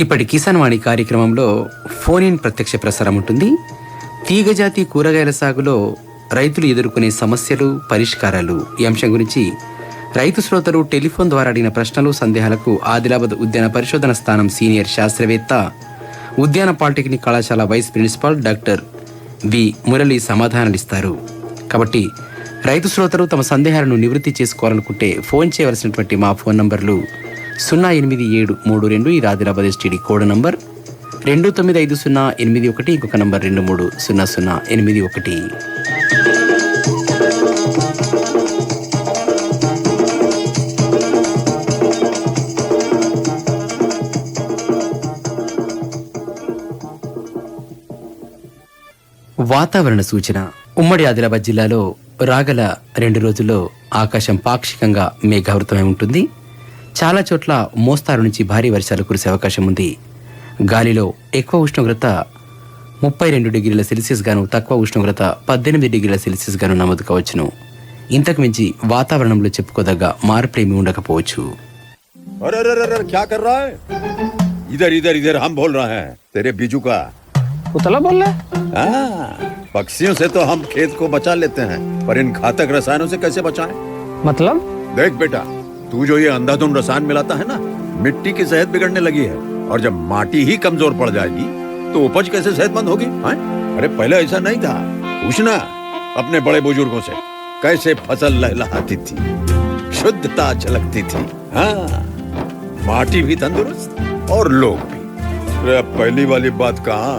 ఇప్పటి కిసాన్ వాణి కార్యక్రమంలో phone in ప్రత్యక్ష ప్రసారం ఉంటుంది. తీగజాతి కూరగాయల సాగులో రైతులు ఎదుర్కొనే సమస్యలు పరిష్కారాలు. ఈ అంశం గురించి రైతు శ్రోతలు టెలిఫోన్ ద్వారా అడిగిన ప్రశ్నలు సందేహాలకు ఆదిలాబాద్ ఉద్యాన పరిశోధన స్థానం సీనియర్ శాస్త్రవేత్త ఉద్యాన పాలిటెక్నిక్ కళాశాల vice principal doctor V. Murali సమాధానాలిస్తారు. కాబట్టి రైతు శ్రోతలు తమ సందేహాలను నివృత్తి చేసుకోవాలనుకుంటే ఫోన్ చేయవలసినటువంటి మా ఫోన్ నంబర్లు సున్నా ఎనిమిది ఏడు మూడు రెండు ఈ ఆదిలాబాద్ ఎస్టీడీ కోడ్ నంబర్. రెండు తొమ్మిది ఐదు సున్నా ఎనిమిది ఒకటి ఇంకొక నంబర్ రెండు మూడు సున్నా సున్నా ఎనిమిది ఒకటి. వాతావరణ సూచన. ఉమ్మడి ఆదిలాబాద్ జిల్లాలో రాగల రెండు రోజుల్లో ఆకాశం పాక్షికంగా మేఘావృతమై ఉంటుంది. చాలా చోట్ల మోస్తారు నుంచి భారీ వర్షాలు కురిసే అవకాశం ఉంది గాలిలో ఎక్కువ ఉష్ణోగ్రత ముప్పై రెండు డిగ్రీల సెల్సియస్ గాను తక్కువ ఉష్ణోగ్రత పద్దెనిమిది డిగ్రీల సెల్సియస్ గాను నమోదు కావచ్చును ఇంతకు మించి వాతావరణంలో చెప్పుకోదగ్గ మార్పులేమీ ఉండకపోవచ్చు अरे अरे अरे अरे क्या कर रहा है इधर इधर इधर हम बोल रहे हैं तेरे बीजू का उतला बोल रहा है हाँ, पक्षियों से तो हम खेत को बचा लेते हैं पर इन घातक रसायनों से कैसे बचाएं? मतलब देख बेटा तू जो ये अंधाधुन रसायन मिलाता है ना मिट्टी की सेहत बिगड़ने लगी है और जब माटी ही कमज़ोर पड़ जाएगी तो उपज कैसे सेहतमंद होगी हाँ? अरे पहले ऐसा नहीं था। पूछना अपने बड़े बुज़ुर्गों से कैसे फ़सल लहलहाती थी शुद्धता झलकती थी हाँ? माटी भी तंदुरुस्त और लोग भी। अरे पहली वाली बात कहा?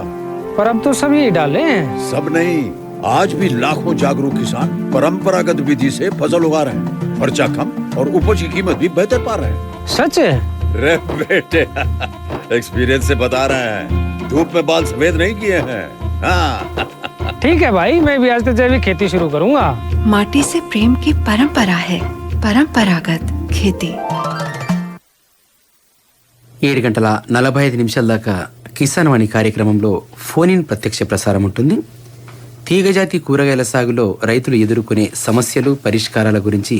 पर अब तो सब यही डाले हैं। सब नहीं आज भी लाखों जागरूक किसान परंपरागत विधि से फ़सल उगा रहे हैं खर्चा कम और उपज की कीमत भी बेहतर पा रहे हैं सच है रे बेटे एक्सपीरियंस से बता रहे हैं धूप में बाल सफेद नहीं किए हैं हाँ ठीक है भाई मैं भी आज से जैविक खेती शुरू करूंगा माटी से प्रेम की परंपरा है परंपरागत खेती ఏడు గంటల నలభై ఐదు నిమిషాల దాకా కిసాన్ వాణి కార్యక్రమంలో ఫోన్ ఇన్ ప్రత్యక్ష ప్రసారం ఉంటుంది తీగజాతి కూరగాయల సాగులో రైతులు ఎదుర్కొనే సమస్యలు పరిష్కారాల గురించి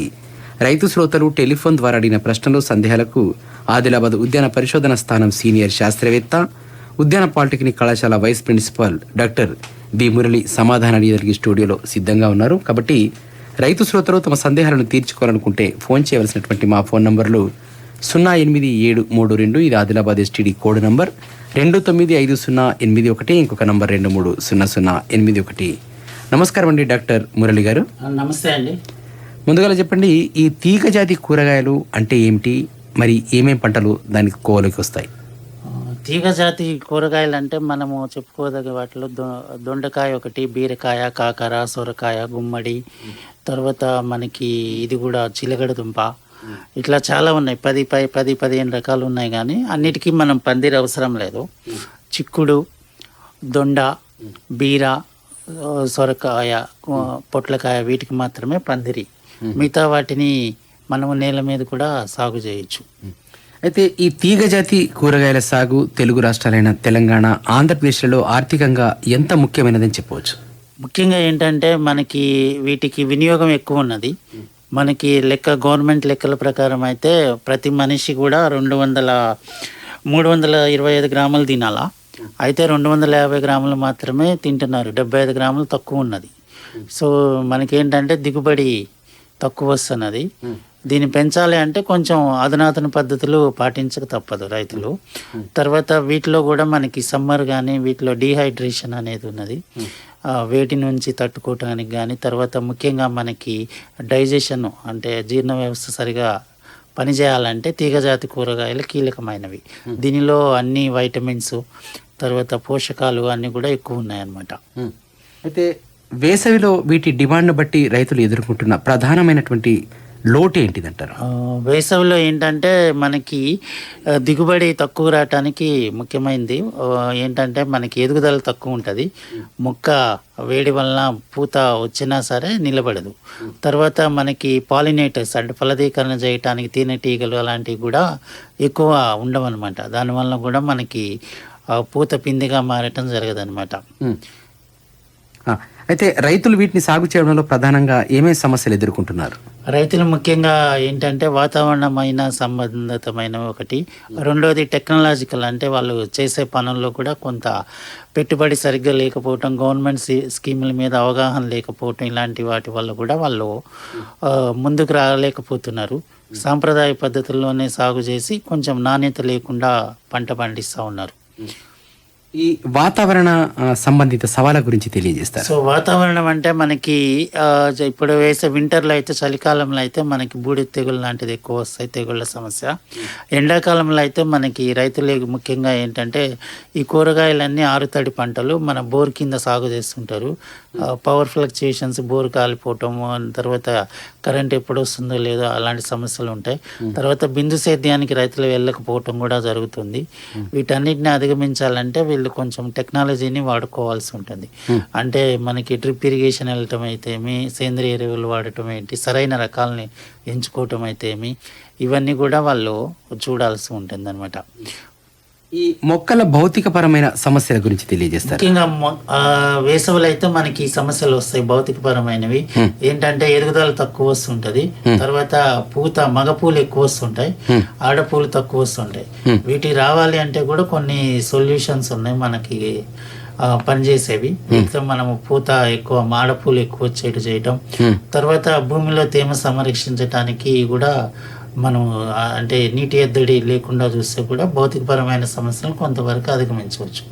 రైతు శ్రోతలు టెలిఫోన్ ద్వారా అడిగిన ప్రశ్నలు సందేహాలకు ఆదిలాబాద్ ఉద్యాన పరిశోధన స్థానం సీనియర్ శాస్త్రవేత్త ఉద్యాన పాలిటెక్నిక్ కళాశాల vice principal doctor B Murali సమాధానాలు జరిగి స్టూడియోలో సిద్ధంగా ఉన్నారు. కాబట్టి రైతు శ్రోతలు తమ సందేహాలను తీర్చుకోవాలనుకుంటే ఫోన్ చేయవలసినటువంటి మా ఫోన్ నంబర్లు సున్నా ఎనిమిది ఏడు మూడు రెండు ఇది ఆదిలాబాద్ ఎస్టీడీ కోడ్ నంబర్. రెండు తొమ్మిది ఐదు సున్నా ఎనిమిది ఒకటి ఇంకొక నంబర్ రెండు మూడు సున్నా సున్నా ఎనిమిది ఒకటి. నమస్కారం అండి డాక్టర్ మురళి గారు. నమస్తే అండి. ముందుగా చెప్పండి ఈ తీగ జాతి కూరగాయలు అంటే ఏమిటి? మరి ఏమేమి పంటలు దానికి కోవలోకి వస్తాయి? తీగ జాతి కూరగాయలు అంటే మనము చెప్పుకోదగ్గ వాటిలో దొ దొండకాయ ఒకటి బీరకాయ కాకర సొరకాయ గుమ్మడి తర్వాత మనకి ఇది కూడా చిలగడ దుంప. ఇట్లా చాలా ఉన్నాయి. పది పై పది పదిహేను రకాలు ఉన్నాయి కానీ అన్నిటికీ మనం పందిరి అవసరం లేదు. చిక్కుడు దొండ బీర సొరకాయ పొట్లకాయ వీటికి మాత్రమే పందిరి. మిగతా వాటిని మనము నేల మీద కూడా సాగు చేయొచ్చు. అయితే ఈ తీగ జాతి కూరగాయల సాగు తెలుగు రాష్ట్రాలైన తెలంగాణ ఆంధ్రప్రదేశ్లలో ఆర్థికంగా ఎంత ముఖ్యమైనదని చెప్పవచ్చు? ముఖ్యంగా ఏంటంటే మనకి వీటికి వినియోగం ఎక్కువ ఉన్నది. మనకి లెక్క గవర్నమెంట్ లెక్కల ప్రకారం అయితే ప్రతి మనిషి కూడా రెండు వందల మూడు వందల ఇరవై ఐదు గ్రాములు తినాలా. అయితే రెండు వందల యాభై గ్రాములు మాత్రమే తింటున్నారు. డెబ్బై ఐదు గ్రాములు తక్కువ ఉన్నది. సో మనకేంటంటే దిగుబడి తక్కువ వస్తున్నది దీన్ని పెంచాలి అంటే కొంచెం అధునాతన పద్ధతులు పాటించక తప్పదు రైతులు. తర్వాత వీటిలో కూడా మనకి సమ్మర్ కానీ వీటిలో డీహైడ్రేషన్ అనేది ఉన్నది. వేటి నుంచి తట్టుకోవటానికి కానీ తర్వాత ముఖ్యంగా మనకి డైజెషన్ అంటే జీర్ణ వ్యవస్థ సరిగా పనిచేయాలంటే తీగజాతి కూరగాయలు కీలకమైనవి. దీనిలో అన్ని వైటమిన్స్ తర్వాత పోషకాలు అన్నీ కూడా ఎక్కువ ఉన్నాయన్నమాట. అయితే వేసవిలో వీటి డిమాండ్ను బట్టి రైతులు ఎదుర్కొంటున్న ప్రధానమైనటువంటి లోటు ఏంటిదంటారు? వేసవిలో ఏంటంటే మనకి దిగుబడి తక్కువ రావటానికి ముఖ్యమైనది ఏంటంటే మనకి ఎదుగుదల తక్కువ ఉంటుంది. మొక్క వేడి వలన పూత వచ్చినా సరే నిలబడదు. తర్వాత మనకి పాలినేటర్స్ అంటే ఫలదీకరణ చేయటానికి తేనెటీగలు అలాంటివి కూడా ఎక్కువ ఉండవన్నమాట. దానివల్ల కూడా మనకి పూత పిందిగా మారటం. ఆ, అయితే రైతులు వీటిని సాగు చేయడంలో ప్రధానంగా ఏమేమి సమస్యలు ఎదుర్కొంటున్నారు? రైతులు ముఖ్యంగా ఏంటంటే వాతావరణమైన సంబంధితమైన ఒకటి. రెండోది టెక్నాలజికల్ అంటే వాళ్ళు చేసే పనుల్లో కూడా కొంత పెట్టుబడి సరిగ్గా లేకపోవటం గవర్నమెంట్ స్కీ- స్కీముల మీద అవగాహన లేకపోవటం ఇలాంటి వాటి వల్ల కూడా వాళ్ళు ముందుకు రాలేకపోతున్నారు. సాంప్రదాయ పద్ధతుల్లోనే సాగు చేసి కొంచెం నాణ్యత లేకుండా పంట పండిస్తూ ఉన్నారు. ఈ వాతావరణ సంబంధిత సవాళ్ళ గురించి తెలియజేస్తారు. సో వాతావరణం అంటే మనకి ఇప్పుడు వేసే వింటర్లో అయితే చలికాలంలో అయితే మనకి బూడిద తెగులు లాంటిది ఎక్కువ వస్తాయి తెగుళ్ళ సమస్య. ఎండాకాలంలో అయితే మనకి రైతులు ముఖ్యంగా ఏంటంటే ఈ కూరగాయలన్నీ ఆరుతడి పంటలు మన బోర్ కింద సాగు చేస్తుంటారు. పవర్ ఫ్లక్చుయేషన్స్ బోర్ కాలిపోవటం తర్వాత కరెంట్ ఎప్పుడు వస్తుందో లేదో అలాంటి సమస్యలు ఉంటాయి. తర్వాత బిందు సేద్యానికి రైతులు వెళ్ళకపోవటం కూడా జరుగుతుంది. వీటన్నిటిని అధిగమించాలంటే వీళ్ళు కొంచెం టెక్నాలజీని వాడుకోవాల్సి ఉంటుంది. అంటే మనకి డ్రిప్ ఇరిగేషన్ వెళ్ళటం అయితేమి సేంద్రియ ఎరువులు వాడటం ఏంటి సరైన రకాలని ఎంచుకోవటం అయితేమి ఇవన్నీ కూడా వాళ్ళు చూడాల్సి ఉంటుంది అనమాట ఈ మొక్కల భౌతికపరమైన సమస్యల గురించి తెలియజేస్తారు. ముఖ్యంగా వేసవిలో అయితే మనకి సమస్యలు వస్తాయి భౌతికపరమైనవి. ఏంటంటే ఎదుగుదల తక్కువ వస్తుంటది. తర్వాత పూత మగ పూలు ఎక్కువ వస్తుంటాయి. ఆడపూలు తక్కువ వస్తుంటాయి. వీటికి రావాలి అంటే కూడా కొన్ని సొల్యూషన్స్ ఉన్నాయి మనకి ఆ, పనిచేసేవి. వీటితో మనము పూత ఎక్కువ మాడపూలు ఎక్కువ వచ్చేటు చేయటం. తర్వాత భూమిలో తేమ సంరక్షించటానికి కూడా మనం అంటే నీటి ఎద్దడి లేకుండా చూస్తే కూడా భౌతికపరమైన సమస్యలను కొంతవరకు అధిగమించవచ్చు.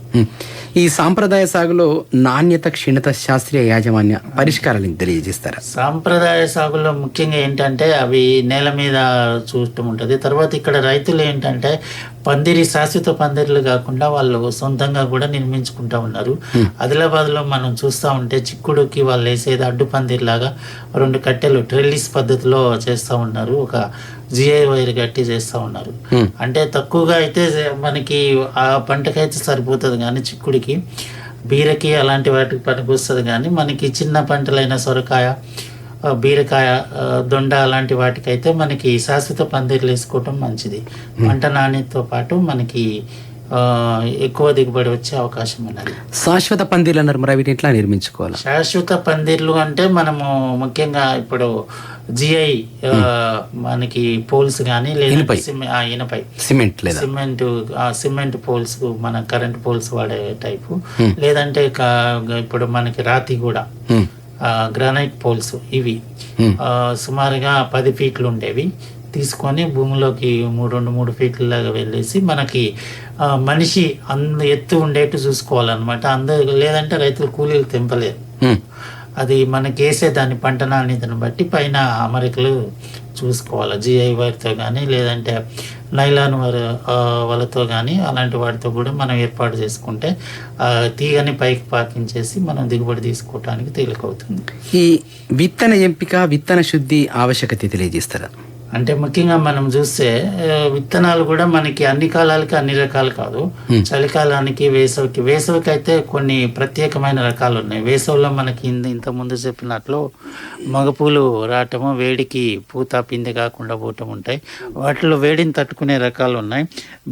ఈ సాంప్రదాయ సాగులో నాణ్యత క్షీణత శాస్త్రీయ యాజమాన్య పరిష్కారాలను తెలియజేస్తారా? సాంప్రదాయ సాగులో ముఖ్యంగా ఏంటంటే అవి నేల మీద చూడటం ఉంటుంది. తర్వాత ఇక్కడ రైతులు ఏంటంటే పందిరి శాశ్వత పందిర్లు కాకుండా వాళ్ళు సొంతంగా కూడా నిర్మించుకుంటా ఉన్నారు. ఆదిలాబాద్లో మనం చూస్తూ ఉంటే చిక్కుడుకి వాళ్ళు వేసేది అడ్డు పందిర్లాగా రెండు కట్టెలు ట్రెల్లిస్ పద్ధతిలో చేస్తూ ఉన్నారు. ఒక జిఐ వైర్ కట్టి చేస్తూ ఉన్నారు. అంటే తక్కువగా అయితే మనకి ఆ పంటకైతే సరిపోతుంది కానీ చిక్కుడికి బీరకి అలాంటి వాటికి పనికి వస్తుంది కానీ మనకి చిన్న పంటలైన సొరకాయ బీరకాయ దొండ అలాంటి వాటికైతే మనకి శాశ్వత పందిర్లు వేసుకోవటం మంచిది. పంట నాణ్యతతో పాటు మనకి ఎక్కువ దిగుబడి వచ్చే అవకాశం ఉన్నది. శాశ్వత పందిర్లు అన్నారు. మరి వీటిని ఎట్లా నిర్మించుకోవాలి? శాశ్వత పందిర్లు అంటే మనము ముఖ్యంగా ఇప్పుడు జిఐ మనకి పోల్స్ కానీ లేదా ఇనుపై. సిమెంట్ సిమెంట్ సిమెంట్ పోల్స్ మన కరెంట్ పోల్స్ వాడే టైపు. లేదంటే కా- ఇప్పుడు మనకి రాతి కూడా. గ్రానైట్ పోల్స్ ఇవి. సుమారుగా పది ఫీట్లు ఉండేవి. తీసుకొని భూమిలోకి మూడు రెండు మూడు ఫీట్ల లాగా వెళ్ళేసి మనకి మనిషి అంద ఎత్తు ఉండేట్టు చూసుకోవాలన్నమాట. అందరు లేదంటే రైతులు కూలీలు తెంపలేరు. అది మనకి వేసే దాని పంట నాణ్యతను బట్టి పైన అమరికలు చూసుకోవాలి. జిఐ వైర్తో కానీ లేదంటే నైలాన్ వర వలతో కానీ అలాంటి వాటితో కూడా మనం ఏర్పాటు చేసుకుంటే తీగని పైకి పాకించేసి మనం దిగుబడి తీసుకోవటానికి తేలికవుతుంది. ఈ విత్తన ఎంపిక విత్తన శుద్ధి ఆవశ్యకత తెలియజేస్తారా? అంటే ముఖ్యంగా మనం చూస్తే విత్తనాలు కూడా మనకి అన్ని కాలాలకి అన్ని రకాలు కాదు. చలికాలానికి వేసవికి వేసవికి అయితే కొన్ని ప్రత్యేకమైన రకాలు ఉన్నాయి. వేసవిలో మనకి ఇంత ఇంత ముందు చెప్పినట్లు మగపూలు రావటము వేడికి పూత పిండి కాకుండా పోవటం ఉంటాయి. వాటిలో వేడిని తట్టుకునే రకాలు ఉన్నాయి.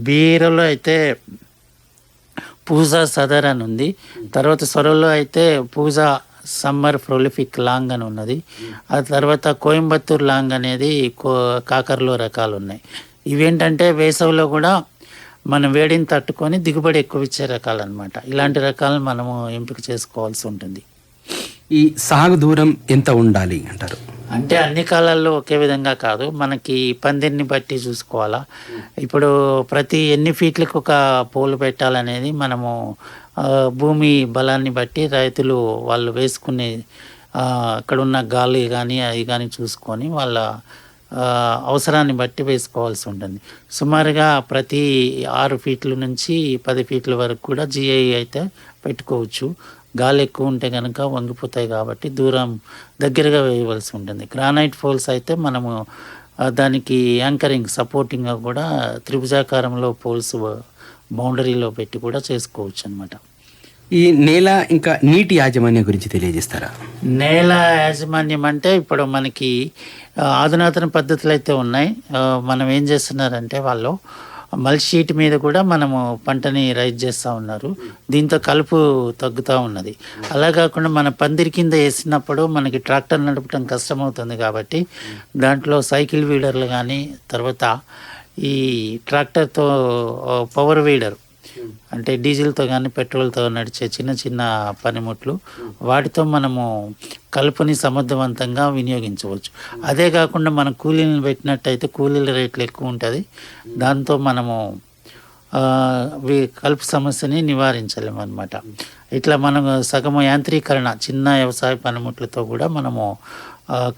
బీరలో అయితే పూజా సదర్ అని ఉంది. తర్వాత సొరలో అయితే పూజా సమ్మర్ ప్రొలిఫిక్ లాంగ్ అని ఉన్నది. ఆ తర్వాత కోయంబత్తూర్ లాంగ్ అనేది కో కాకరలో రకాలు ఉన్నాయి ఇవేంటంటే వేసవిలో కూడా మనం వేడిని తట్టుకొని దిగుబడి ఎక్కువ ఇచ్చే రకాలు అనమాట ఇలాంటి రకాలను మనము ఎంపిక చేసుకోవాల్సి ఉంటుంది. ఈ సాగు దూరం ఎంత ఉండాలి అంటారు? అంటే అన్ని కాలాల్లో ఒకే విధంగా కాదు. మనకి పందిరిని బట్టి చూసుకోవాలా. ఇప్పుడు ప్రతి ఎన్ని ఫీట్లకు ఒక పోలు పెట్టాలనేది మనము భూమి బలాన్ని బట్టి రైతులు వాళ్ళు వేసుకునే అక్కడ ఉన్న గాలి కానీ అవి కానీ చూసుకొని వాళ్ళ అవసరాన్ని బట్టి వేసుకోవాల్సి ఉంటుంది. సుమారుగా ప్రతి ఆరు ఫీట్ల నుంచి పది ఫీట్ల వరకు కూడా జిఐ అయితే పెట్టుకోవచ్చు. గాలి ఎక్కువ ఉంటే కనుక వంగిపోతాయి కాబట్టి దూరం దగ్గరగా వేయవలసి ఉంటుంది. గ్రానైట్ పోల్స్ అయితే మనము దానికి యాంకరింగ్ సపోర్టింగ్గా కూడా త్రిభుజాకారంలో పోల్స్ బౌండరీలో పెట్టి కూడా చేసుకోవచ్చు అనమాట ఈ నేల ఇంకా నీటి యాజమాన్యం గురించి తెలియజేస్తారా? నేల యాజమాన్యం అంటే ఇప్పుడు మనకి ఆధునాతన అధునాతన పద్ధతులు అయితే ఉన్నాయి. మనం ఏం చేస్తున్నారంటే వాళ్ళు మల్షీట్ మీద కూడా మనము పంటని రైజ్ చేస్తూ ఉన్నారు. దీంతో కలుపు తగ్గుతూ ఉన్నది. అలా కాకుండా మన పందిరి కింద వేసినప్పుడు మనకి ట్రాక్టర్ నడపడం కష్టమవుతుంది కాబట్టి దాంట్లో సైకిల్ వీడర్లు కానీ తర్వాత ఈ ట్రాక్టర్తో పవర్ వీడర్ అంటే డీజిల్తో కానీ పెట్రోల్తో నడిచే చిన్న చిన్న పనిముట్లు వాటితో మనము కలుపుని సమర్థవంతంగా వినియోగించవచ్చు. అదే కాకుండా మనం కూలీలను పెట్టినట్టయితే కూలీల రేట్లు ఎక్కువ ఉంటుంది. దాంతో మనము కలుపు సమస్యని నివారించలేము అనమాట ఇట్లా మనం సగము యాంత్రీకరణ చిన్న వ్యవసాయ పనిముట్లతో కూడా మనము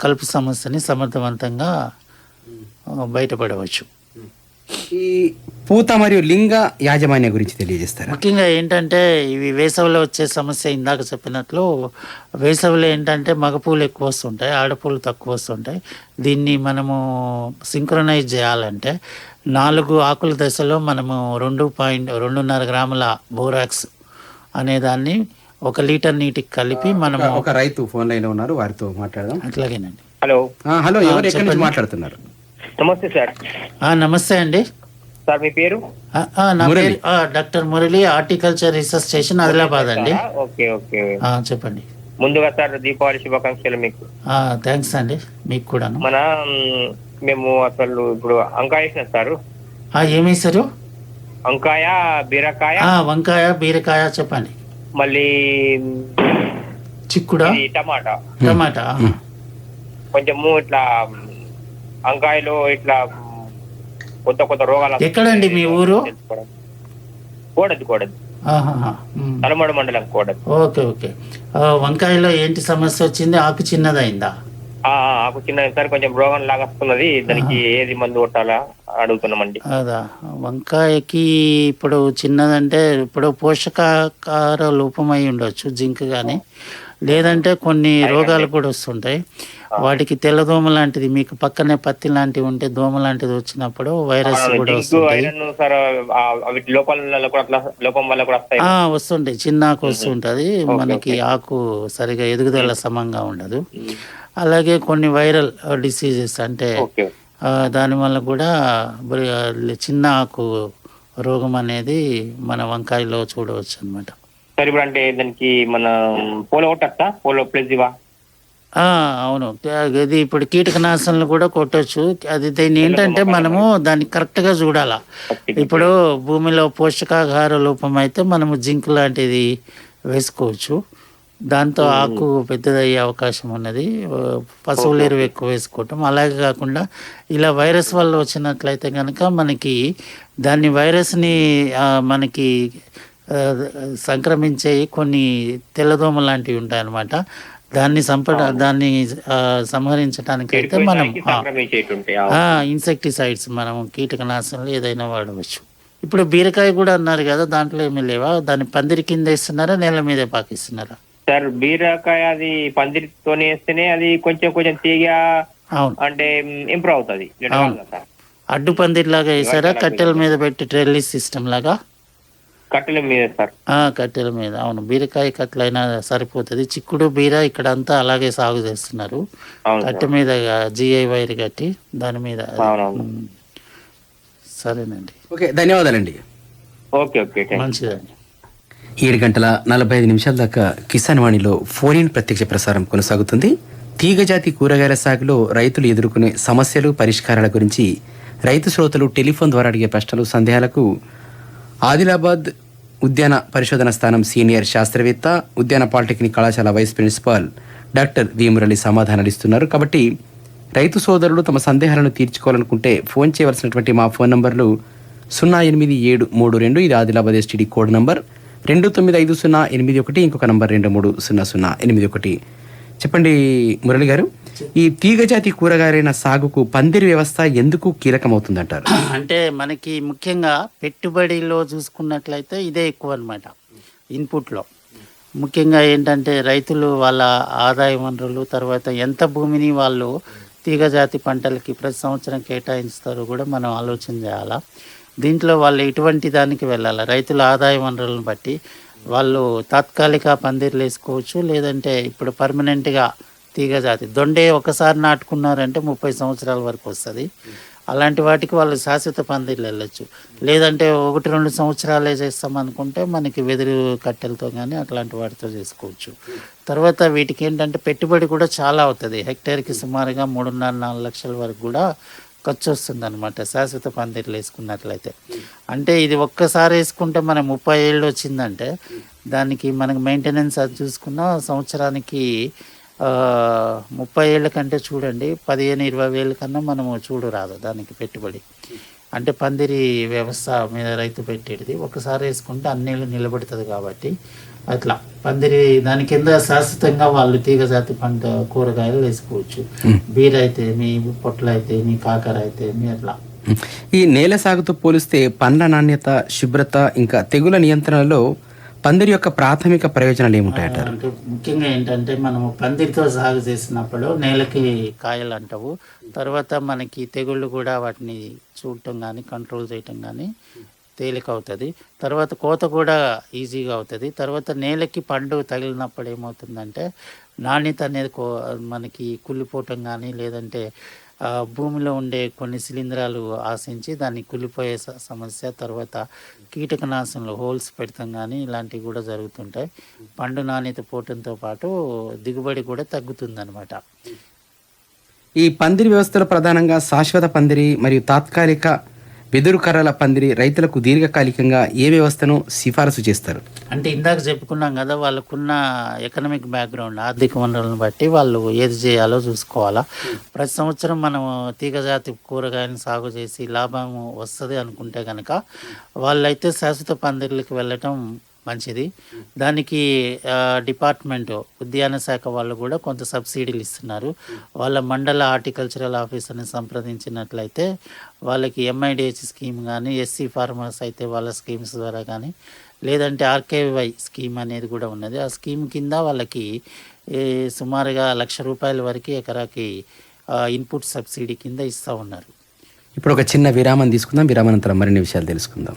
కలుపు సమస్యని సమర్థవంతంగా బయటపడవచ్చు. ఈ పూత మరియు లింగ యాజమాన్యం గురించి తెలియజేస్తారా? ముఖ్యంగా ఏంటంటే ఇవి వేసవిలో వచ్చే సమస్య ఇందాక చెప్పినట్లు వేసవిలో ఏంటంటే మగపూలు ఎక్కువ వస్తుంటాయి ఆడపూలు తక్కువ వస్తుంటాయి. దీన్ని మనము సింక్రనైజ్ చేయాలంటే నాలుగు ఆకుల దశలో మనము రెండు పాయింట్ రెండున్నర గ్రాముల బోరాక్స్ అనే దాన్ని ఒక లీటర్ నీటికి కలిపి మనము ఒక- రైతు ఫోన్ లైన్ ఉన్నారు వారితో మాట్లాడదాం. అట్లాగేనండి. హలో. హలో ఎవరు ఎక్కడి నుంచి మాట్లాడుతున్నారు? నమస్తే సార్. ఆ, నమస్తే అండి. సార్ మీ పేరు? నా. పేరు ఆ, doctor Murali horticulture research station Adilabad అండి. ఓకే ఓకే ఆ, చెప్పండి. ముందుగా సార్ దీపావళి శుభాకాంక్షలు మీకు. థ్యాంక్స్ అండి మీకు కూడాను. మన మేము అసలు ఇప్పుడు వంకాయ వేసిన సార్. ఆ, ఏమేశారు వంకాయ బీరకాయ. ఆ, వంకాయ బీరకాయ చెప్పండి. మళ్ళీ చిక్కుడా. టమాటా. టమాటా. కొంచెము ఇట్లా వంకాయలో ఇట్లా కొత్త కొత్త రోగాలు. ఎక్కడండి మీ ఊరు? కోడది కోడది. తలమడు మండలం కోడది ఓకే ఓకే. వంకాయలో ఏంటి సమస్య వచ్చింది? ఆకు చిన్నదైందా? ఆకు చిన్న సార్. కొంచెం రోగం లాగా వస్తున్నది దానికి ఏది మందు కొట్టాలా అడుగుతున్నామండి. అదా. వంకాయకి ఇప్పుడు చిన్నదంటే ఇప్పుడు పోషకాహార లోపమై ఉండొచ్చు జింక్ కానీ లేదంటే కొన్ని రోగాలు కూడా వస్తుంటాయి. వాటికి తెల్లదోమ లాంటిది మీకు పక్కనే పత్తి లాంటివి ఉంటే దోమ లాంటిది వచ్చినప్పుడు వైరస్ కూడా వస్తుంటాయి. లోపం వల్ల కూడా వస్తుంటాయి. చిన్న ఆకు వస్తుంటది. మనకి ఆకు సరిగా ఎదుగుదల సమంగా ఉండదు. అలాగే కొన్ని వైరల్ డిసీజెస్ అంటే దానివల్ల కూడా చిన్న ఆకు రోగం అనేది మన వంకాయలో చూడవచ్చు అనమాట సార్ ఇప్పుడు అంటే దానికి మన పోలో కొట్టచ్చా పోలో ప్లస్ ఇవా అవును. అది ఇప్పుడు కీటకనాశనలు కూడా కొట్టొచ్చు. అది దీన్ని ఏంటంటే మనము దాన్ని కరెక్ట్గా చూడాలా. ఇప్పుడు భూమిలో పోషకాహార లోపం అయితే మనము జింక్ లాంటిది వేసుకోవచ్చు. దాంతో ఆకు పెద్దదయ్యే అవకాశం ఉన్నది. పశువుల ఎరువు ఎక్కువ వేసుకోవటం. అలాగే కాకుండా ఇలా వైరస్ వల్ల వచ్చినట్లయితే కనుక మనకి దాన్ని వైరస్ని మనకి సంక్రమించే కొన్ని తెల్లదోమ లాంటివి ఉంటాయన్నమాట. దాన్ని సంపద దాన్ని సంహరించడానికి అయితే మనం ఇన్సెక్టిసైడ్స్ మనం కీటకనాశనలు ఏదైనా వాడవచ్చు. ఇప్పుడు బీరకాయ కూడా అన్నారు కదా దాంట్లో ఏమీ లేవా? దాన్ని పందిరి కింద వేస్తున్నారా నేల మీదే పాకిస్తున్నారా? సార్ బీరకాయ అది పందిరితోనే వేస్తేనే అది కొంచెం కొంచెం తీగ అవును. అంటే ఇంప్రూవ్ అవుతుంది. అడ్డు పందిరిలాగా వేసారా కట్టెల మీద పెట్టి ట్రెల్లిస్ సిస్టమ్ లాగా? కట్టెల మీద సార్. ఆ, కట్టెల మీద. అవును బీరకాయ కట్టెలైనా సరిపోతుంది. చిక్కుడు బీర ఇక్కడ అంతా అలాగే సాగు చేస్తున్నారు. అవును కట్టె మీద జిఐ వైర్ కట్టి దాని మీద. సరేనండి. ఓకే ధన్యవాదాలండి. Okay okay. మంచిదండి. ఏడు గంటల నలభై ఐదు నిమిషాల దాకా కిసాన్ వాణిలో ఫోన్ ఇన్ ప్రత్యక్ష ప్రసారం కొనసాగుతుంది. తీగజాతి కూరగాయల సాగులో రైతులు ఎదుర్కొనే సమస్యలు పరిష్కారాల గురించి రైతు శ్రోతలు టెలిఫోన్ ద్వారా అడిగే ప్రశ్నలు సందేహాలకు ఆదిలాబాద్ ఉద్యాన పరిశోధన స్థానం సీనియర్ శాస్త్రవేత్త ఉద్యాన పాలిటెక్నిక్ కళాశాల vice principal doctor V Murali సమాధానాలు ఇస్తున్నారు కాబట్టి రైతు సోదరులు తమ సందేహాలను తీర్చుకోవాలనుకుంటే ఫోన్ చేయవలసినటువంటి మా ఫోన్ నంబర్లు సున్నా ఎనిమిది ఏడు మూడు రెండు ఇది ఆదిలాబాద్ ఎస్టీడీ కోడ్ నంబర్. రెండు తొమ్మిది ఐదు సున్నా ఎనిమిది ఒకటి ఇంకొక నంబర్ రెండు మూడు సున్నా సున్నా ఎనిమిది ఒకటి. చెప్పండి మురళి గారు. ఈ తీగజాతి కూరగాయలైన సాగుకు పందిరి వ్యవస్థ ఎందుకు కీలకమవుతుందంటారు? అంటే మనకి ముఖ్యంగా పెట్టుబడిలో చూసుకున్నట్లయితే ఇదే ఎక్కువ అనమాట ఇన్పుట్లో. ముఖ్యంగా ఏంటంటే రైతులు వాళ్ళ ఆదాయ వనరులు తర్వాత ఎంత భూమిని వాళ్ళు తీగజాతి పంటలకి ప్రతి సంవత్సరం కేటాయిస్తారో కూడా మనం ఆలోచన చేయాలా? దీంట్లో వాళ్ళు ఎటువంటి దానికి వెళ్ళాలి? రైతుల ఆదాయ వనరులను బట్టి వాళ్ళు తాత్కాలిక పందిర్లు వేసుకోవచ్చు లేదంటే ఇప్పుడు పర్మనెంట్గా తీగ జాతి. దొండే ఒకసారి నాటుకున్నారంటే ముప్పై సంవత్సరాల వరకు వస్తుంది. అలాంటి వాటికి వాళ్ళు శాశ్వత పందిర్లు వెళ్ళొచ్చు. లేదంటే ఒకటి రెండు సంవత్సరాలే చేస్తాం అనుకుంటే మనకి వెదురు కట్టెలతో కానీ అట్లాంటి వాటితో చేసుకోవచ్చు. తర్వాత వీటికి ఏంటంటే పెట్టుబడి కూడా చాలా అవుతుంది. హెక్టేర్కి సుమారుగా మూడున్నర నాలుగు లక్షల వరకు కూడా ఖర్చు వస్తుంది అనమాట శాశ్వత పందిర్లు వేసుకున్నట్లయితే. అంటే ఇది ఒక్కసారి వేసుకుంటే మనం ముప్పై ఏళ్ళు వచ్చిందంటే దానికి మనకు మెయింటెనెన్స్ అది చూసుకున్న సంవత్సరానికి ముప్పై ఏళ్ళ కంటే చూడండి పదిహేను ఇరవై వేల కన్నా మనము చూడు రాదు దానికి పెట్టుబడి. అంటే పందిరి వ్యవస్థ మీద రైతు పెట్టేది ఒకసారి వేసుకుంటే అన్నేళ్ళు నిలబడుతుంది కాబట్టి అట్లా. పందిరి దాని కింద శాశ్వతంగా వాళ్ళు తీగజాతి పంట కూరగాయలు వేసుకోవచ్చు. బీర అయితే మీ పొట్ల అయితే మీ కాకర అయితే మీ అట్లా. ఈ నేల సాగుతో పోలిస్తే పండ్ల నాణ్యత శుభ్రత ఇంకా తెగుల నియంత్రణలో పందిరి యొక్క ప్రాథమిక ప్రయోజనాలు ఏముంటాయంటారు ముఖ్యంగా ఏంటంటే మనము పందిరితో సాగు చేసినప్పుడు నేలకి కాయలు అంటావు. తర్వాత మనకి తెగుళ్ళు కూడా వాటిని చూడటం కానీ కంట్రోల్ చేయటం కానీ తేలిక అవుతుంది తర్వాత కోత కూడా ఈజీగా అవుతుంది. తర్వాత నేలకి పండు తగిలినప్పుడు ఏమవుతుందంటే నాణ్యత అనేది కో మనకి కుళ్ళిపోవటం కానీ లేదంటే భూమిలో ఉండే కొన్ని శిలీంధ్రాలు ఆశించి దాన్ని కుళ్ళిపోయే సమస్య తర్వాత కీటకనాశనలు హోల్స్ పెడతాం కానీ ఇలాంటివి కూడా జరుగుతుంటాయి. పండు నాణ్యత పోవటంతో పాటు దిగుబడి కూడా తగ్గుతుందన్నమాట. ఈ పందిరి వ్యవస్థలో ప్రధానంగా శాశ్వత పందిరి మరియు తాత్కాలిక వెదురు కర్రల పందిరి రైతులకు దీర్ఘకాలికంగా ఏ వ్యవస్థను సిఫారసు చేస్తారు? అంటే ఇందాక చెప్పుకున్నాం కదా వాళ్ళకున్న ఎకనామిక్ బ్యాక్గ్రౌండ్ ఆర్థిక వనరులను బట్టి వాళ్ళు ఏది చేయాలో చూసుకోవాలా. ప్రతి సంవత్సరం మనం తీగజాతి కూరగాయలను సాగు చేసి లాభం వస్తుంది అనుకుంటే కనుక వాళ్ళైతే శాశ్వత పందిర్లకు వెళ్ళటం మంచిది. దానికి డిపార్ట్మెంట్ ఉద్యాన శాఖ వాళ్ళు కూడా కొంత సబ్సిడీలు ఇస్తున్నారు. వాళ్ళ మండల హార్టికల్చరల్ ఆఫీసర్ని సంప్రదించినట్లయితే వాళ్ళకి ఎంఐడిహెచ్ స్కీమ్ కానీ ఎస్సీ ఫార్మర్స్ అయితే వాళ్ళ స్కీమ్స్ ద్వారా కానీ లేదంటే ఆర్కేవై స్కీమ్ అనేది కూడా ఉన్నది. ఆ స్కీమ్ కింద వాళ్ళకి సుమారుగా లక్ష రూపాయల వరకు ఎకరాకి ఇన్పుట్ సబ్సిడీ కింద ఇస్తూ ఉన్నారు. ఇప్పుడు ఒక చిన్న విరామం తీసుకుందాం. విరామానంతరం మరిన్ని విషయాలు తెలుసుకుందాం.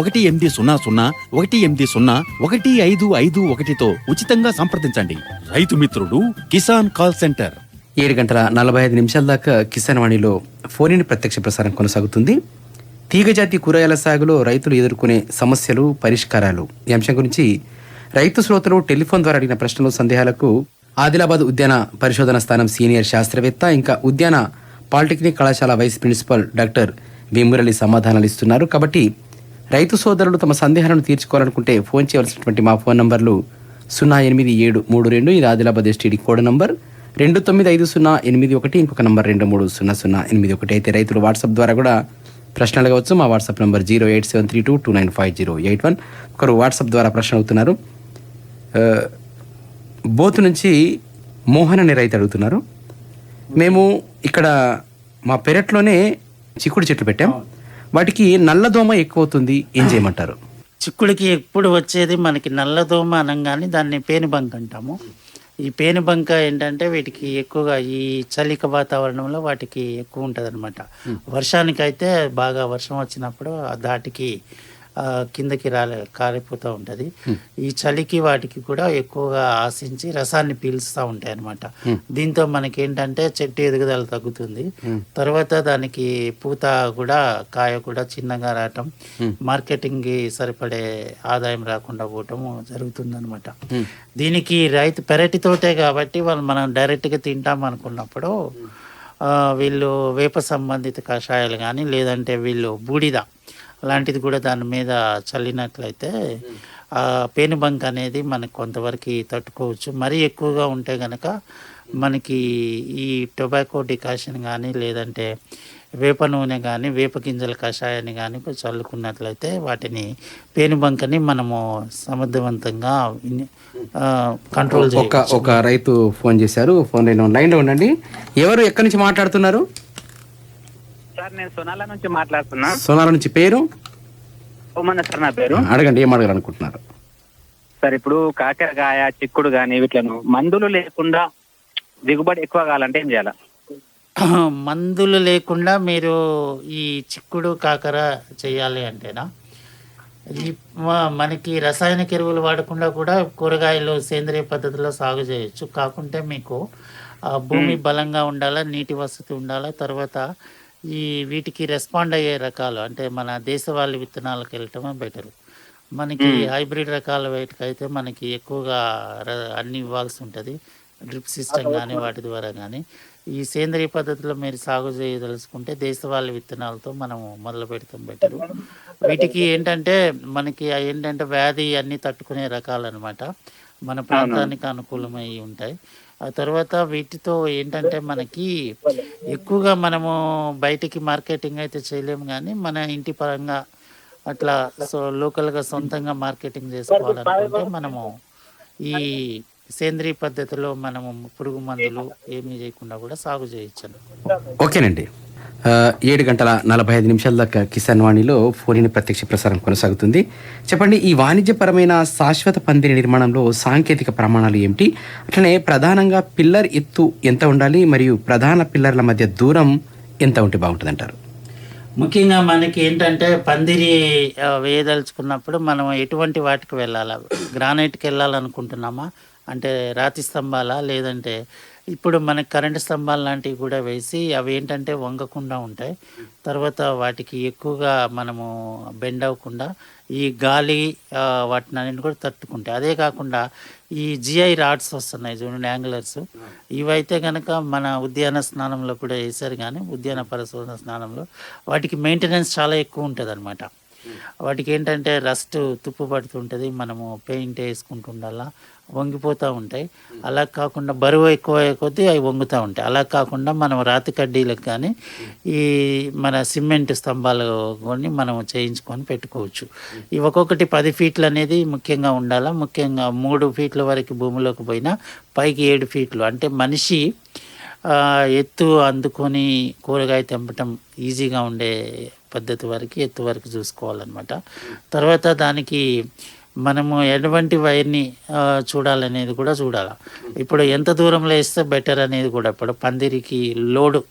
ఒకటి ఎనిమిది సున్నా సున్నా ఒకటి ఎనిమిది సున్నా ఒకటి ఐదు ఐదు ఒకటితో ఉచితంగా సంప్రదించండి. రైతు మిత్రుడు కిసాన్ కాల్ సెంటర్. ఏడు గంటల నలభై ఐదు నిమిషాల దాకా కిసాన్ వాణిలో ఫోన్ ఇన్ ప్రత్యక్ష ప్రసారం కొనసాగుతుంది. తీగజాతి కూరగాయల సాగులో రైతులు ఎదుర్కొనే సమస్యలు పరిష్కారాలు. ఈ అంశం గురించి రైతు శ్రోతలు టెలిఫోన్ ద్వారా అడిగిన ప్రశ్నలు సందేహాలకు ఆదిలాబాద్ ఉద్యాన పరిశోధన స్థానం సీనియర్ శాస్త్రవేత్త ఇంకా ఉద్యాన పాలిటెక్నిక్ కళాశాల వైస్ ప్రిన్సిపల్ డాక్టర్ వేమురళి సమాధానాలు ఇస్తున్నారు. కాబట్టి రైతు సోదరులు తమ సందేహాలను తీర్చుకోవాలనుకుంటే ఫోన్ చేయవలసినటువంటి మా ఫోన్ నంబర్లు సున్నా ఎనిమిది ఏడు మూడు రెండు ఇది ఆదిలాబాద్ ఎస్టీడీ కోడ్ నంబర్. రెండు తొమ్మిది ఐదు సున్నా ఎనిమిది ఒకటి ఇంకొక నంబర్ రెండు మూడు సున్నా సున్నా ఎనిమిది ఒకటి. అయితే రైతులు వాట్సాప్ ద్వారా కూడా ప్రశ్నలు అడగవచ్చు. మా WhatsApp number zero eight seven three two two nine five zero eight one. ఒకరు వాట్సాప్ ద్వారా ప్రశ్న అవుతున్నారు బోత్ బోతు నుంచి మోహన్ అనే రైతు అడుగుతున్నారు. మేము ఇక్కడ మా పెరట్లోనే చిక్కుడు చెట్లు పెట్టాం. వాటికి నల్లదోమ ఎక్కువ అవుతుంది ఏం చేయమంటారు? చిక్కుడికి ఎప్పుడు వచ్చేది మనకి నల్లదోమ అనగానే దాన్ని పేనుబంక అంటాము. ఈ పేనుబంక ఏంటంటే వీటికి ఎక్కువగా ఈ చలిక వాతావరణంలో వాటికి ఎక్కువ ఉంటుంది అనమాట వర్షానికైతే బాగా వర్షం వచ్చినప్పుడు దాటికి కిందకి రాలే కారిపోతూ ఉంటుంది. ఈ చలికి వాటికి కూడా ఎక్కువగా ఆశించి రసాన్ని పీల్స్తూ ఉంటాయి అన్నమాట దీంతో మనకి ఏంటంటే చెట్టు ఎదుగుదల తగ్గుతుంది. తర్వాత దానికి పూత కూడా కాయ కూడా చిన్నగా రావటం మార్కెటింగ్కి సరిపడే ఆదాయం రాకుండా పోవటం జరుగుతుంది అనమాట దీనికి రైతు పెరటి తోటే కాబట్టి వాళ్ళు మనం డైరెక్ట్గా తింటాం అనుకున్నప్పుడు వీళ్ళు వేప సంబంధిత కషాయాలు కానీ లేదంటే వీళ్ళు బూడిద అలాంటిది కూడా దాని మీద చల్లినట్లయితే ఆ పేనుబంక అనేది మనకు కొంతవరకు తట్టుకోవచ్చు. మరీ ఎక్కువగా ఉంటే గనక మనకి ఈ టొబాకో డికాషన్ కానీ లేదంటే వేప నూనె కానీ వేప గింజల కషాయాన్ని కానీ చల్లుకున్నట్లయితే వాటిని పేనుబంకని మనము సమర్థవంతంగా కంట్రోల్ ఒక ఒక రైతు ఫోన్ చేశారు. ఫోన్ లైన్ లైన్లో ఉండండి. ఎవరు ఎక్కడి నుంచి మాట్లాడుతున్నారు? సార్ నేను సొనాల నుంచి మాట్లాడుతున్నా. సోనాల నుంచి పేరు? ఓమన్న సార్ నా పేరు. అడగండి ఏం అడగారు అనుకుంటున్నారు సార్ ఇప్పుడు కాకరకాయ చిక్కుడు కానీ వీటిలను మందులు లేకుండా దిగుబడి ఎక్కువ కావాలంటే ఏం చేయాలి? మందులు లేకుండా మీరు ఈ చిక్కుడు కాకర చేయాలి అంటేనా? ఈ మనకి రసాయనిక ఎరువులు వాడకుండా కూడా కూరగాయలు సేంద్రియ పద్ధతిలో సాగు చేయొచ్చు. కాకుంటే మీకు ఆ భూమి బలంగా ఉండాలా నీటి వసతి ఉండాలా తర్వాత ఈ వీటికి రెస్పాండ్ అయ్యే రకాలు అంటే మన దేశవాళీ విత్తనాలకు వెళ్ళటమే బెటర్ మనకి హైబ్రిడ్ రకాల వీటికైతే మనకి ఎక్కువగా అన్ని ఇవ్వాల్సి ఉంటుంది. డ్రిప్ సిస్టమ్ కానీ వాటి ద్వారా కానీ ఈ సేంద్రియ పద్ధతిలో మీరు సాగు చేయదలుచుకుంటే దేశవాళీ విత్తనాలతో మనం మొదలు పెడతాం బెటర్ వీటికి ఏంటంటే మనకి ఏంటంటే వ్యాధి అన్ని తట్టుకునే రకాలు అనమాట మన ప్రాంతానికి అనుకూలమై ఉంటాయి. ఆ తర్వాత వీటితో ఏంటంటే మనకి ఎక్కువగా మనము బయటికి మార్కెటింగ్ అయితే చేయలేము కానీ మన ఇంటి పరంగా అట్లా సో లోకల్గా సొంతంగా మార్కెటింగ్ చేసుకోవాలనుకుంటే మనము ఈ సేంద్రియ పద్ధతిలో మనము పురుగు మందులు ఏమీ చేయకుండా కూడా సాగు చేయొచ్చు ఓకేనండి. ఏడు గంటల నలభై ఐదు నిమిషాల దాకా కిసాన్ వాణిలో ఫోన్ ప్రత్యక్ష ప్రసారం కొనసాగుతుంది. చెప్పండి ఈ వాణిజ్యపరమైన శాశ్వత పందిరి నిర్మాణంలో సాంకేతిక ప్రమాణాలు ఏమిటి? అట్లనే ప్రధానంగా పిల్లర్ ఎత్తు ఎంత ఉండాలి? మరియు ప్రధాన పిల్లర్ల మధ్య దూరం ఎంత ఉంటే బాగుంటుంది అంటారు ముఖ్యంగా మనకి ఏంటంటే పందిరి వేయదలుచుకున్నప్పుడు మనం ఎటువంటి వాటికి వెళ్ళాలా? గ్రానైట్కి వెళ్ళాలనుకుంటున్నామా? అంటే రాతి స్తంభాలా? లేదంటే ఇప్పుడు మన కరెంటు స్తంభాలు లాంటివి కూడా వేసి అవి ఏంటంటే వంగకుండా ఉంటాయి. తర్వాత వాటికి ఎక్కువగా మనము బెండ్ అవ్వకుండా ఈ గాలి వాటిని అన్నింటి కూడా తట్టుకుంటాయి. అదే కాకుండా ఈ జిఐ రాడ్స్ వస్తున్నాయి చూడండి యాంగులర్స్. ఇవైతే కనుక మన ఉద్యాన స్నానంలో కూడా వేశారు కానీ ఉద్యాన పరిశోధన స్నానంలో వాటికి మెయింటెనెన్స్ చాలా ఎక్కువ ఉంటుంది వాటికి ఏంటంటే రస్ట్ తుప్పు పడుతుంటుంది మనము పెయింట్ వేసుకుంటుండాలా వంగిపోతూ ఉంటాయి. అలా కాకుండా బరువు ఎక్కువ కొద్దీ అవి వంగుతూ ఉంటాయి. అలా కాకుండా మనం రాతి కడ్డీలకు కానీ ఈ మన సిమెంట్ స్తంభాలు కొని మనం చేయించుకొని పెట్టుకోవచ్చు. ఈ ఒక్కొక్కటి పది ఫీట్లు అనేది ముఖ్యంగా ఉండాలా? ముఖ్యంగా మూడు ఫీట్ల వరకు భూమిలోకి పోయినా పైకి ఏడు ఫీట్లు. అంటే మనిషి ఎత్తు అందుకొని కూరగాయ తెంపటం ఈజీగా ఉండే పద్ధతి వరకు ఎత్తు వరకు చూసుకోవాలన్నమాట. తర్వాత దానికి మనము ఎటువంటి వైర్ని చూడాలనేది కూడా చూడాలి. ఇప్పుడు ఎంత దూరంలో వేస్తే బెటర్ అనేది కూడా. ఇప్పుడు పందిరికి లోడు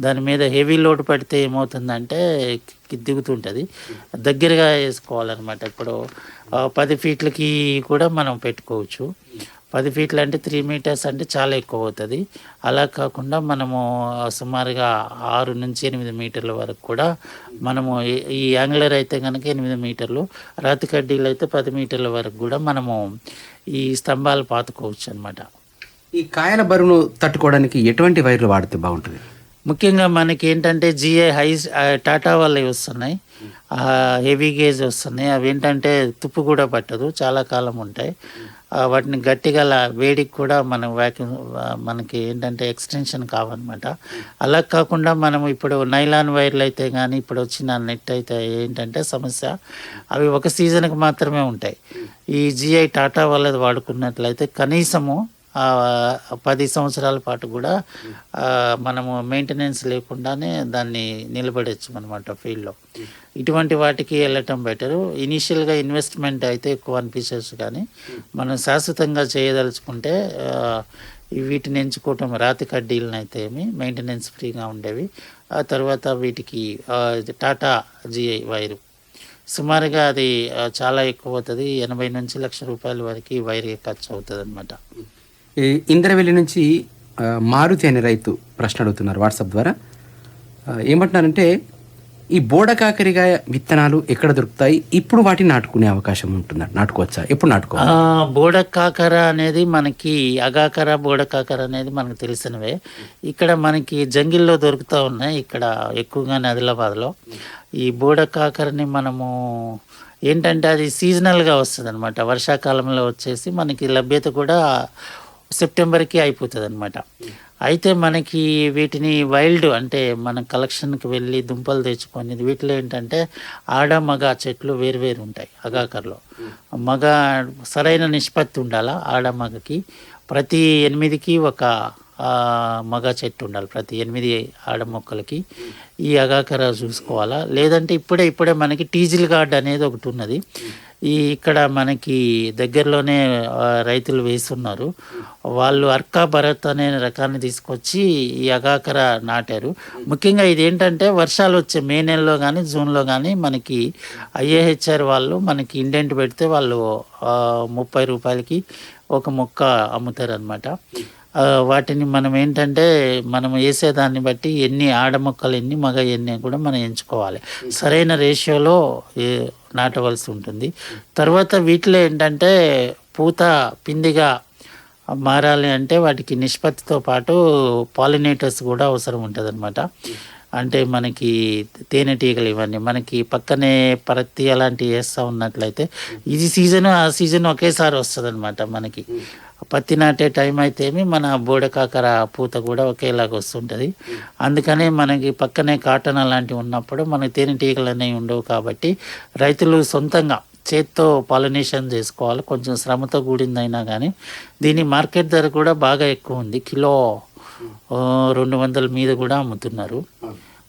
దాని మీద హెవీ లోడ్ పడితే ఏమవుతుందంటే దిగుతుంటుంది. దగ్గరగా వేసుకోవాలన్నమాట. ఇప్పుడు పది ఫీట్లకి కూడా మనం పెట్టుకోవచ్చు. పది ఫీట్లు అంటే త్రీ మీటర్స్ అంటే చాలా ఎక్కువ అవుతుంది. అలా కాకుండా మనము సుమారుగా ఆరు నుంచి ఎనిమిది మీటర్ల వరకు కూడా మనము ఈ- ఈ యాంగులర్ అయితే కనుక ఎనిమిది మీటర్లు రాతి కడ్డీలు అయితే పది మీటర్ల వరకు కూడా మనము ఈ స్తంభాలు పాతుకోవచ్చు అనమాట ఈ కాయల బరువును తట్టుకోవడానికి ఎటువంటి వైర్లు వాడితే బాగుంటుంది? ముఖ్యంగా మనకి ఏంటంటే జిఐ హై టాటా వాళ్ళవి వస్తున్నాయి. హెవీ గేజ్ వస్తున్నాయి. అవి ఏంటంటే తుప్పు కూడా పట్టదు చాలా కాలం ఉంటాయి. వాటిని గట్టిగా వేడికి కూడా మనం వ్యాక్యూమ్ మనకి ఏంటంటే ఎక్స్టెన్షన్ కావనమాట అలా కాకుండా మనం ఇప్పుడు నైలాన్ వైర్లు అయితే కానీ ఇప్పుడు వచ్చిన నెట్ అయితే ఏంటంటే సమస్య అవి ఒక సీజన్కి మాత్రమే ఉంటాయి. ఈ జిఐ టాటా వాళ్ళది వాడుకున్నట్లయితే కనీసము పది సంవత్సరాల పాటు కూడా మనము మెయింటెనెన్స్ లేకుండానే దాన్ని నిలబడచ్చు అనమాట ఫీల్డ్లో ఇటువంటి వాటికి వెళ్ళటం బెటరు ఇనీషియల్గా ఇన్వెస్ట్మెంట్ అయితే ఎక్కువ అనిపించవచ్చు కానీ మనం శాశ్వతంగా చేయదలుచుకుంటే వీటిని ఎంచుకోవటం రాతి కడ్డీలను అయితే ఏమి మెయింటెనెన్స్ ఫ్రీగా ఉండేవి. ఆ తర్వాత వీటికి టాటా జిఐ వైరు. సుమారుగా అది చాలా ఎక్కువ అవుతుంది. ఎనభై నుంచి లక్ష రూపాయల వరకు ఈ వైర్ ఖర్చు అవుతుంది అనమాట ఇంద్రవెల్లి నుంచి మారుతి అనే రైతు ప్రశ్న అడుగుతున్నారు వాట్సాప్ ద్వారా. ఏమంటున్నారంటే ఈ బోడకాకరికాయ విత్తనాలు ఎక్కడ దొరుకుతాయి? ఇప్పుడు వాటిని నాటుకునే అవకాశం ఉంటుంది? నాటుకోవచ్చా? ఎప్పుడు నాటుకో బోడ బోడకాకర అనేది మనకి అగాకర బోడకాకర అనేది మనకు తెలిసినవే. ఇక్కడ మనకి జంగిల్లో దొరుకుతూ ఉన్నాయి ఇక్కడ ఎక్కువగానే ఆదిలాబాద్లో. ఈ బోడకాకరని మనము ఏంటంటే అది సీజనల్గా వస్తుంది అనమాట వర్షాకాలంలో వచ్చేసి మనకి లభ్యత కూడా సెప్టెంబర్కి అయిపోతుంది అనమాట అయితే మనకి వీటిని వైల్డ్ అంటే మన కలెక్షన్కి వెళ్ళి దుంపలు తెచ్చుకొని వీటిలో ఏంటంటే ఆడ మగ చెట్లు వేరువేరు ఉంటాయి అగాకర్లో. మగ సరైన నిష్పత్తి ఉండాలా ఆడ మగకి? ప్రతి ఎనిమిదికి ఒక మగ చెట్టు ఉండాలి. ప్రతి ఎనిమిది ఆడ మొక్కలకి ఈ అగాకర చూసుకోవాలా? లేదంటే ఇప్పుడే ఇప్పుడే మనకి టీజిల్ గార్డ్ అనేది ఒకటి ఉన్నది. ఈ ఇక్కడ మనకి దగ్గరలోనే రైతులు వేస్తున్నారు. వాళ్ళు అర్కా భరత్ అనే రకాన్ని తీసుకొచ్చి ఈ అగాకర నాటారు. ముఖ్యంగా ఇది ఏంటంటే వర్షాలు వచ్చే మే నెలలో కానీ జూన్లో కానీ మనకి ఐఏహెచ్ఆర్ వాళ్ళు మనకి ఇండెంట్ పెడితే వాళ్ళు ముప్పై రూపాయలకి ఒక మొక్క అమ్ముతారు అనమాట వాటిని మనం ఏంటంటే మనం వేసేదాన్ని బట్టి ఎన్ని ఆడ మొక్కలు ఎన్ని మగ ఎన్ని కూడా మనం ఎంచుకోవాలి. సరైన రేషియోలో ఏ- నాటవలసి ఉంటుంది. తర్వాత వీటిలో ఏంటంటే పూత పిందిగా మారాలి అంటే వాటికి నిష్పత్తితో పాటు పాలినేటర్స్ కూడా అవసరం ఉంటుంది అంటే మనకి తేనెటీగలు ఇవన్నీ మనకి పక్కనే పరత్తి అలాంటివి వేస్తూ ఉన్నట్లయితే ఇది సీజన్ ఆ సీజన్ ఒకేసారి వస్తుంది మనకి. పత్తి నాటే టైం అయితేమి మన బోడకాకర పూత కూడా ఒకేలాగా వస్తుంటుంది. అందుకనే మనకి పక్కనే కాటన్ అలాంటివి ఉన్నప్పుడు మనకి తేనెటీగలు అనేవి ఉండవు కాబట్టి రైతులు సొంతంగా చేత్తో పాలినేషన్ చేసుకోవాలి. కొంచెం శ్రమతో కూడిందైనా కానీ దీని మార్కెట్ ధర కూడా బాగా ఎక్కువ ఉంది. కిలో రెండు వందల మీద కూడా అమ్ముతున్నారు.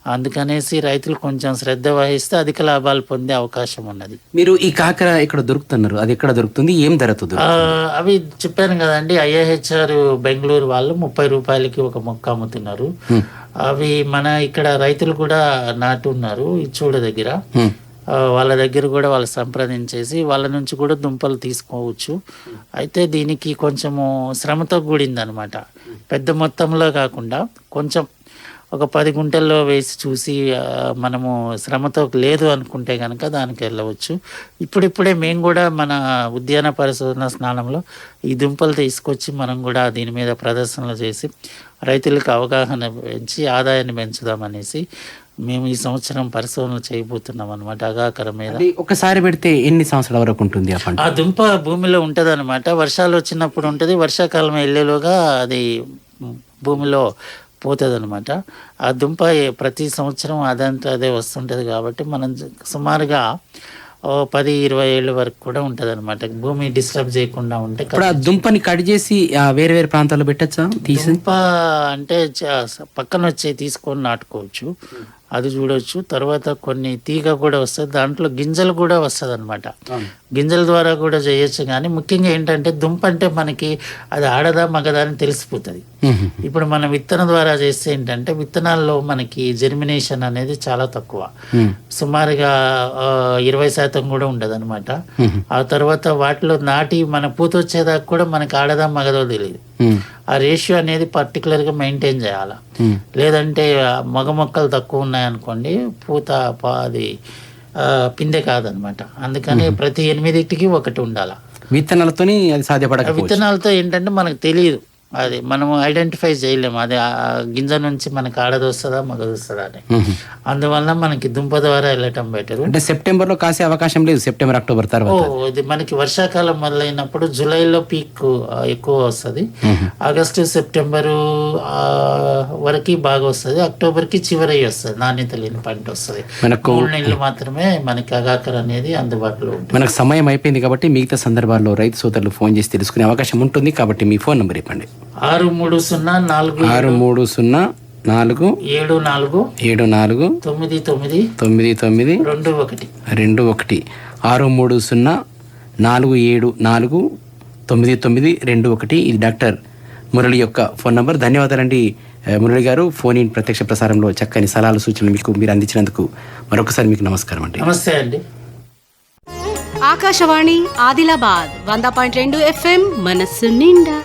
అందుకనేసి రైతులు కొంచెం శ్రద్ధ వహిస్తే అధిక లాభాలు పొందే అవకాశం ఉన్నది. మీరు ఈ కాకర ఇక్కడ దొరుకుతున్నారు. అది ఎక్కడ దొరుకుతుంది? ఏం ధరతో అవి చెప్పాను కదండి ఐఏహెచ్ఆర్ బెంగళూరు వాళ్ళు ముప్పై రూపాయలకి ఒక మొక్క అమ్ముతున్నారు. అవి మన ఇక్కడ రైతులు కూడా నాటున్నారు ఈ చూడ దగ్గర. వాళ్ళ దగ్గర కూడా వాళ్ళు సంప్రదించేసి వాళ్ళ నుంచి కూడా దుంపలు తీసుకోవచ్చు. అయితే దీనికి కొంచెము శ్రమతో కూడింది అనమాట పెద్ద మొత్తంలో కాకుండా కొంచెం ఒక పది గుంటల్లో వేసి చూసి మనము శ్రమతో లేదు అనుకుంటే కనుక దానికి వెళ్ళవచ్చు. ఇప్పుడిప్పుడే మేము కూడా మన ఉద్యాన పరిశోధన స్నానంలో ఈ దుంపలు తీసుకొచ్చి మనం కూడా దీని మీద ప్రదర్శనలు చేసి రైతులకు అవగాహన పెంచి ఆదాయాన్ని పెంచుదామనేసి మేము ఈ సంవత్సరం పరిశోధనలు చేయబోతున్నాం అనమాట అగాకర మీద. ఒకసారి పెడితే ఎన్ని సంవత్సరాల వరకు ఉంటుంది ఆ దుంప భూమిలో ఉంటుంది అనమాట వర్షాలు వచ్చినప్పుడు ఉంటుంది. వర్షాకాలం వెళ్ళేలోగా అది భూమిలో పోతుంది అనమాట ఆ దుంప ప్రతి సంవత్సరం అదంతా అదే వస్తుంటుంది కాబట్టి మనం సుమారుగా ఓ పది ఇరవై ఏళ్ళ వరకు కూడా ఉంటుంది అనమాట భూమి డిస్టర్బ్ చేయకుండా ఉంటే ఇప్పుడు ఆ దుంపని కట్ చేసి వేరే వేరే ప్రాంతాల్లో పెట్టచ్చా? దుంప అంటే పక్కన వచ్చే తీసుకొని నాటుకోవచ్చు. అది చూడొచ్చు. తర్వాత కొన్ని తీగ కూడా వస్తుంది. దాంట్లో గింజలు కూడా వస్తుంది అనమాట గింజల ద్వారా కూడా చేయొచ్చు కానీ ముఖ్యంగా ఏంటంటే దుంప అంటే మనకి అది ఆడదా మగదా అని తెలిసిపోతుంది. ఇప్పుడు మనం విత్తనం ద్వారా చేస్తే ఏంటంటే విత్తనాల్లో మనకి జెర్మినేషన్ అనేది చాలా తక్కువ. సుమారుగా ఇరవై శాతం కూడా ఉండదు అనమాట ఆ తర్వాత వాటిలో నాటి మన పూత వచ్చేదాకా కూడా మనకి ఆడదా మగదో తెలియదు. ఆ రేషియో అనేది పర్టికులర్గా మెయింటైన్ చేయాలి. లేదంటే మగ మొక్కలు తక్కువ ఉన్నాయనుకోండి పూత పా- అది పిందె కాదనమాట. అందుకని ప్రతి ఎనిమిదిటికి ఒకటి ఉండాలి. విత్తనాలతోని అది విత్తనాలతో ఏంటంటే మనకు తెలియదు అది మనం ఐడెంటిఫై చేయలేము. అది గింజ నుంచి మనకి ఆడది వస్తుందా మగది వస్తుందా అని. అందువల్ల మనకి దుంప ద్వారా వెళ్ళటం బెటర్ అంటే సెప్టెంబర్లో కాసే అవకాశం లేదు సెప్టెంబర్ అక్టోబర్ తర్వాత. ఇది మనకి వర్షాకాలం మొదలైనప్పుడు జూలైలో పీక్ ఎక్కువ వస్తుంది. ఆగస్టు సెప్టెంబరు వరకు బాగా వస్తుంది. అక్టోబర్కి చివరి వస్తుంది. నాణ్యత లేని పంట వస్తుంది. మనకు నెలలు మాత్రమే మనకి అగాకర్ అనేది అందుబాటులో ఉంటుంది. మనకు సమయం అయిపోయింది కాబట్టి మిగతా సందర్భాల్లో రైతు సోదరులు ఫోన్ చేసి తెలుసుకునే అవకాశం ఉంటుంది కాబట్టి మీ ఫోన్ నంబర్ ఇవ్వండి. ఆరు మూడు సున్నా నాలుగు ఆరు మూడు సున్నా నాలుగు ఏడు నాలుగు ఏడు నాలుగు తొమ్మిది తొమ్మిది తొమ్మిది తొమ్మిది రెండు ఒకటి రెండు ఒకటి ఆరు మూడు సున్నా నాలుగు ఏడు నాలుగు తొమ్మిది తొమ్మిది రెండు ఒకటి ఇది డాక్టర్ మురళి యొక్క ఫోన్ నంబర్. ధన్యవాదాలండి మురళి గారు. ఫోన్ ఇన్ ప్రత్యక్ష ప్రసారంలో చక్కని సలహాలు సూచనలు మీకు మీరు అందించినందుకు మరొకసారి మీకు నమస్కారం అండి. నమస్తే అండి. ఆకాశవాణి ఆదిలాబాద్ వంద పాయింట్ రెండు ఎఫ్ఎం మనస్సు నిండా.